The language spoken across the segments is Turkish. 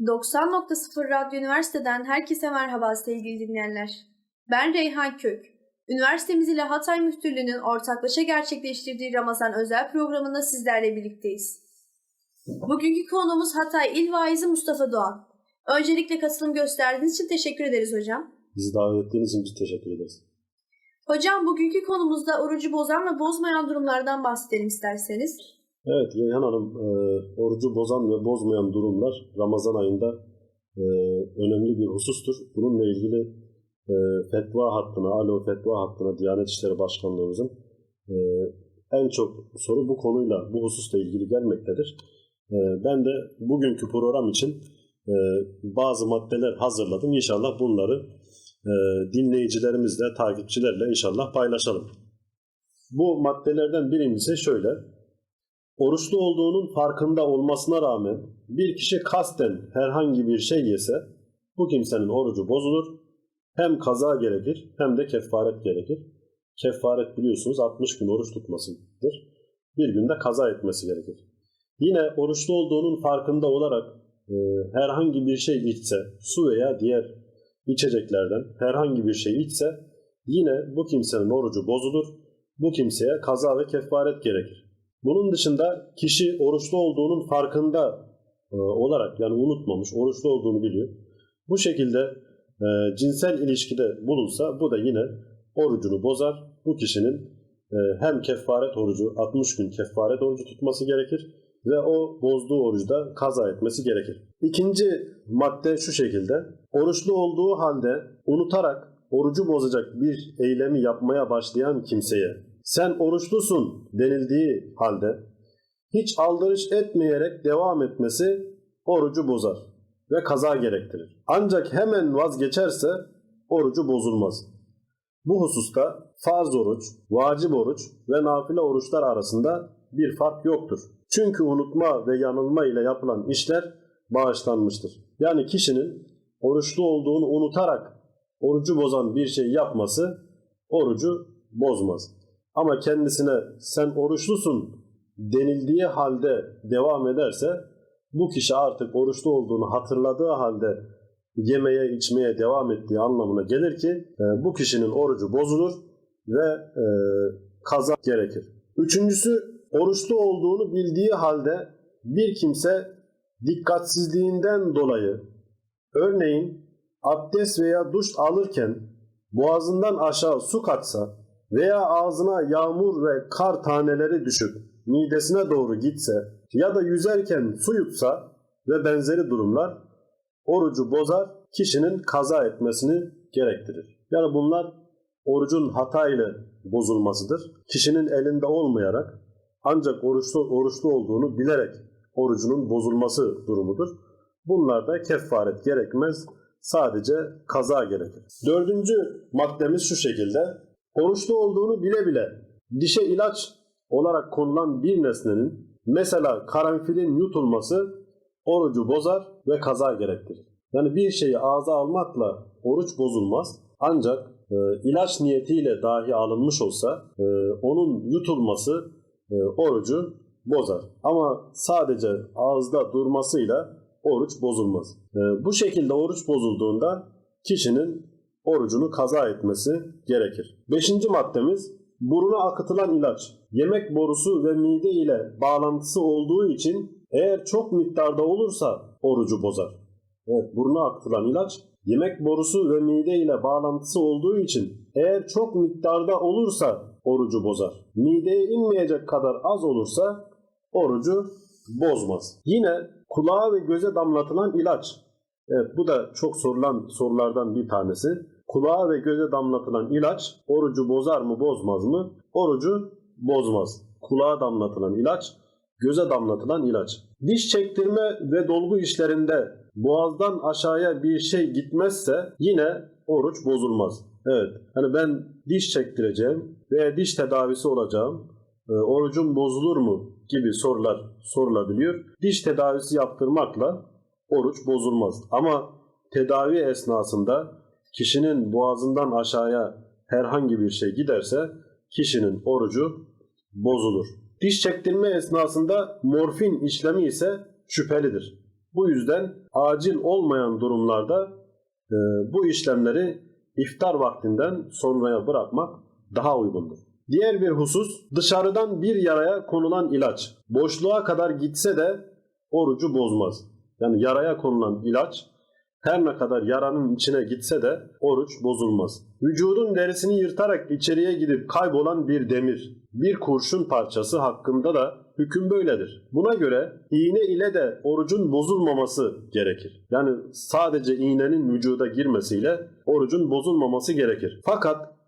90.0 Radyo Üniversiteden herkese merhaba sevgili dinleyenler. Ben Reyhan Kök. Üniversitemiz ile Hatay Müftülüğü'nün ortaklaşa gerçekleştirdiği Ramazan özel programında sizlerle birlikteyiz. Bugünkü konuğumuz Hatay İl Vaizi Mustafa Doğan. Öncelikle katılım gösterdiğiniz için teşekkür ederiz hocam. Bizi davet ettiğiniz için teşekkür ederiz. Hocam bugünkü konumuzda orucu bozan ve bozmayan durumlardan bahsedelim isterseniz. Evet Reyhan Hanım, e, orucu bozan ve bozmayan durumlar Ramazan ayında e, önemli bir husustur. Bununla ilgili e, fetva hattına, alo fetva hattına Diyanet İşleri Başkanlığımızın e, en çok soru bu konuyla, bu hususla ilgili gelmektedir. E, ben de bugünkü program için e, bazı maddeler hazırladım. İnşallah bunları e, dinleyicilerimizle, takipçilerle inşallah paylaşalım. Bu maddelerden birincisi şöyle. Oruçlu olduğunun farkında olmasına rağmen bir kişi kasten herhangi bir şey yese bu kimsenin orucu bozulur. Hem kaza gerekir hem de kefaret gerekir. Kefaret biliyorsunuz 60 gün oruç tutmasıdır. Bir günde kaza etmesi gerekir. Yine oruçlu olduğunun farkında olarak e, herhangi bir şey içse, su veya diğer içeceklerden herhangi bir şey içse yine bu kimsenin orucu bozulur. Bu kimseye kaza ve kefaret gerekir. Bunun dışında kişi oruçlu olduğunun farkında e, olarak yani unutmamış, oruçlu olduğunu biliyor. Bu şekilde e, cinsel ilişkide bulunsa bu da yine orucunu bozar. Bu kişinin e, hem kefaret orucu 60 gün kefaret orucu tutması gerekir ve o bozduğu oruçta kaza etmesi gerekir. İkinci madde şu şekilde. Oruçlu olduğu halde unutarak orucu bozacak bir eylemi yapmaya başlayan kimseye sen oruçlusun denildiği halde hiç aldırış etmeyerek devam etmesi orucu bozar ve kaza gerektirir. Ancak hemen vazgeçerse orucu bozulmaz. Bu hususta farz oruç, vacip oruç ve nafile oruçlar arasında bir fark yoktur. Çünkü unutma ve yanılma ile yapılan işler bağışlanmıştır. Yani kişinin oruçlu olduğunu unutarak orucu bozan bir şey yapması orucu bozmaz. Ama kendisine sen oruçlusun denildiği halde devam ederse bu kişi artık oruçlu olduğunu hatırladığı halde yemeye içmeye devam ettiği anlamına gelir ki e, bu kişinin orucu bozulur ve e, kaza gerekir. Üçüncüsü oruçlu olduğunu bildiği halde bir kimse dikkatsizliğinden dolayı örneğin abdest veya duş alırken boğazından aşağı su katsa veya ağzına yağmur ve kar taneleri düşüp midesine doğru gitse ya da yüzerken su yutsa ve benzeri durumlar orucu bozar, kişinin kaza etmesini gerektirir. Yani bunlar orucun hatayla bozulmasıdır. Kişinin elinde olmayarak ancak oruçlu, oruçlu olduğunu bilerek orucunun bozulması durumudur. Bunlarda kefaret gerekmez, sadece kaza gerekir. Dördüncü maddemiz şu şekilde. Oruçlu olduğunu bile bile dişe ilaç olarak konulan bir nesnenin mesela karanfilin yutulması orucu bozar ve kaza gerektirir. Yani bir şeyi ağza almakla oruç bozulmaz ancak e, ilaç niyetiyle dahi alınmış olsa e, onun yutulması e, orucu bozar. Ama sadece ağızda durmasıyla oruç bozulmaz. E, bu şekilde oruç bozulduğunda kişinin orucunu kaza etmesi gerekir. Beşinci maddemiz buruna akıtılan ilaç. Yemek borusu ve mide ile bağlantısı olduğu için eğer çok miktarda olursa orucu bozar. Evet buruna akıtılan ilaç yemek borusu ve mide ile bağlantısı olduğu için eğer çok miktarda olursa orucu bozar. Mideye inmeyecek kadar az olursa orucu bozmaz. Yine kulağa ve göze damlatılan ilaç. Evet bu da çok sorulan sorulardan bir tanesi. Kulağa ve göze damlatılan ilaç orucu bozar mı bozmaz mı? Orucu bozmaz. Kulağa damlatılan ilaç, göze damlatılan ilaç. Diş çektirme ve dolgu işlerinde boğazdan aşağıya bir şey gitmezse yine oruç bozulmaz. Evet. Hani ben diş çektireceğim veya diş tedavisi olacağım. E, orucum bozulur mu gibi sorular sorulabiliyor. Diş tedavisi yaptırmakla oruç bozulmaz. Ama tedavi esnasında kişinin boğazından aşağıya herhangi bir şey giderse kişinin orucu bozulur. Diş çektirme esnasında morfin işlemi ise şüphelidir. Bu yüzden acil olmayan durumlarda e, bu işlemleri iftar vaktinden sonraya bırakmak daha uygundur. Diğer bir husus dışarıdan bir yaraya konulan ilaç boşluğa kadar gitse de orucu bozmaz. Yani yaraya konulan ilaç her ne kadar yaranın içine gitse de oruç bozulmaz. Vücudun derisini yırtarak içeriye gidip kaybolan bir demir, bir kurşun parçası hakkında da hüküm böyledir. Buna göre iğne ile de orucun bozulmaması gerekir. Yani sadece iğnenin vücuda girmesiyle orucun bozulmaması gerekir. Fakat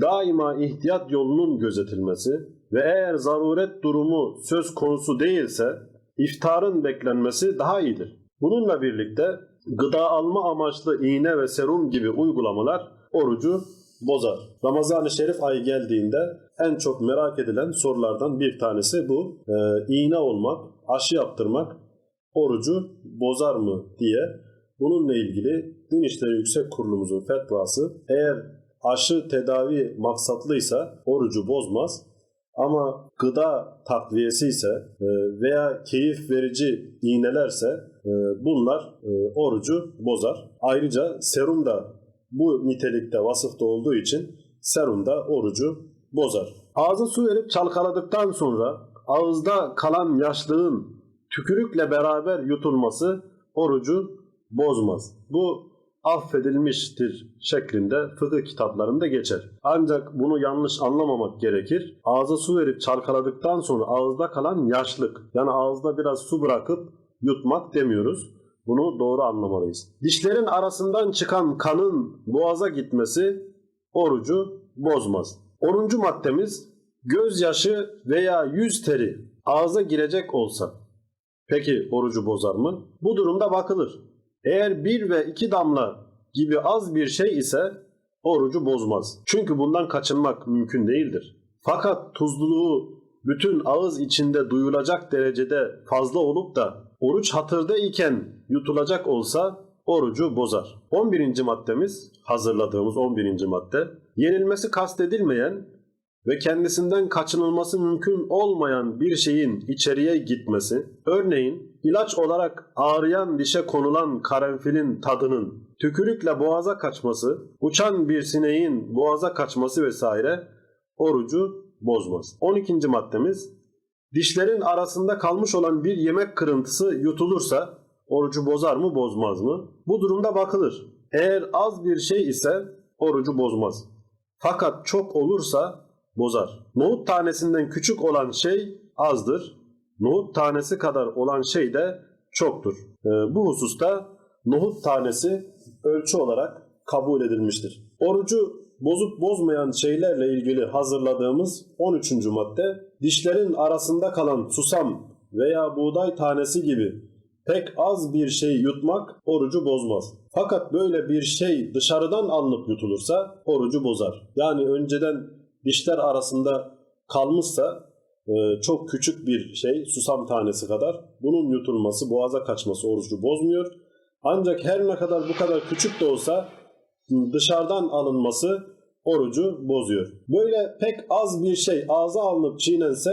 daima ihtiyat yolunun gözetilmesi ve eğer zaruret durumu söz konusu değilse iftarın beklenmesi daha iyidir. Bununla birlikte gıda alma amaçlı iğne ve serum gibi uygulamalar orucu bozar. Ramazan-ı Şerif ayı geldiğinde en çok merak edilen sorulardan bir tanesi bu. Ee, iğne olmak, aşı yaptırmak orucu bozar mı diye. Bununla ilgili Din İşleri Yüksek Kurulumuzun fetvası eğer aşı tedavi maksatlıysa orucu bozmaz. Ama gıda takviyesi ise e, veya keyif verici iğnelerse e, bunlar e, orucu bozar. Ayrıca serum da bu nitelikte vasıfta olduğu için serum da orucu bozar. Ağza su verip çalkaladıktan sonra ağızda kalan yaşlığın tükürükle beraber yutulması orucu bozmaz. Bu affedilmiştir şeklinde fıkıh kitaplarında geçer. Ancak bunu yanlış anlamamak gerekir. Ağza su verip çalkaladıktan sonra ağızda kalan yaşlık yani ağızda biraz su bırakıp yutmak demiyoruz. Bunu doğru anlamalıyız. Dişlerin arasından çıkan kanın boğaza gitmesi orucu bozmaz. 10. maddemiz gözyaşı veya yüz teri ağza girecek olsa peki orucu bozar mı? Bu durumda bakılır. Eğer bir ve iki damla gibi az bir şey ise orucu bozmaz. Çünkü bundan kaçınmak mümkün değildir. Fakat tuzluluğu bütün ağız içinde duyulacak derecede fazla olup da oruç hatırda iken yutulacak olsa orucu bozar. 11. maddemiz hazırladığımız 11. madde yenilmesi kastedilmeyen ve kendisinden kaçınılması mümkün olmayan bir şeyin içeriye gitmesi, örneğin ilaç olarak ağrıyan dişe konulan karanfilin tadının tükürükle boğaza kaçması, uçan bir sineğin boğaza kaçması vesaire orucu bozmaz. 12. maddemiz dişlerin arasında kalmış olan bir yemek kırıntısı yutulursa orucu bozar mı bozmaz mı? Bu durumda bakılır. Eğer az bir şey ise orucu bozmaz. Fakat çok olursa bozar. Nohut tanesinden küçük olan şey azdır. Nohut tanesi kadar olan şey de çoktur. Ee, bu hususta nohut tanesi ölçü olarak kabul edilmiştir. Orucu bozup bozmayan şeylerle ilgili hazırladığımız 13. madde dişlerin arasında kalan susam veya buğday tanesi gibi pek az bir şey yutmak orucu bozmaz. Fakat böyle bir şey dışarıdan alınıp yutulursa orucu bozar. Yani önceden dişler arasında kalmışsa e, çok küçük bir şey susam tanesi kadar bunun yutulması boğaza kaçması orucu bozmuyor. Ancak her ne kadar bu kadar küçük de olsa dışarıdan alınması orucu bozuyor. Böyle pek az bir şey ağza alınıp çiğnense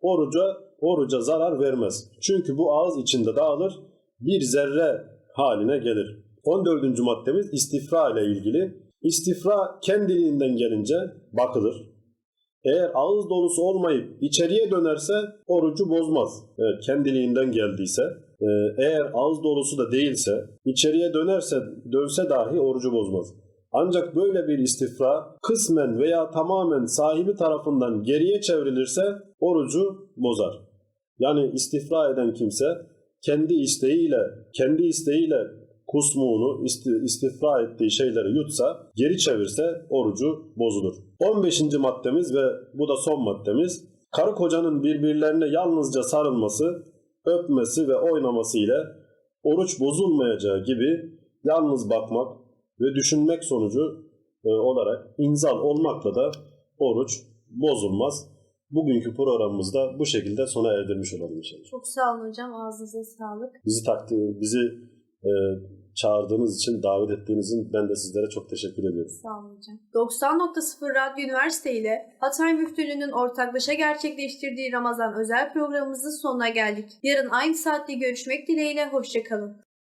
oruca oruca zarar vermez. Çünkü bu ağız içinde dağılır, bir zerre haline gelir. 14. maddemiz istifra ile ilgili. İstifra kendiliğinden gelince bakılır. Eğer ağız dolusu olmayıp içeriye dönerse orucu bozmaz. Evet, kendiliğinden geldiyse. Ee, eğer ağız dolusu da değilse, içeriye dönerse, dönse dahi orucu bozmaz. Ancak böyle bir istifra kısmen veya tamamen sahibi tarafından geriye çevrilirse orucu bozar. Yani istifra eden kimse kendi isteğiyle, kendi isteğiyle kusmuğunu, isti- istifra ettiği şeyleri yutsa, geri çevirse orucu bozulur. 15. maddemiz ve bu da son maddemiz, karı kocanın birbirlerine yalnızca sarılması, öpmesi ve oynaması ile oruç bozulmayacağı gibi yalnız bakmak ve düşünmek sonucu e, olarak inzal olmakla da oruç bozulmaz. Bugünkü programımızda bu şekilde sona erdirmiş olalım inşallah. Çok sağ olun hocam. Ağzınıza sağlık. Bizi takdir, bizi e, çağırdığınız için, davet ettiğiniz için ben de sizlere çok teşekkür ediyorum. Sağ olun hocam. 90.0 Radyo Üniversite ile Hatay Müftülüğü'nün ortaklaşa gerçekleştirdiği Ramazan özel programımızın sonuna geldik. Yarın aynı saatte görüşmek dileğiyle hoşçakalın.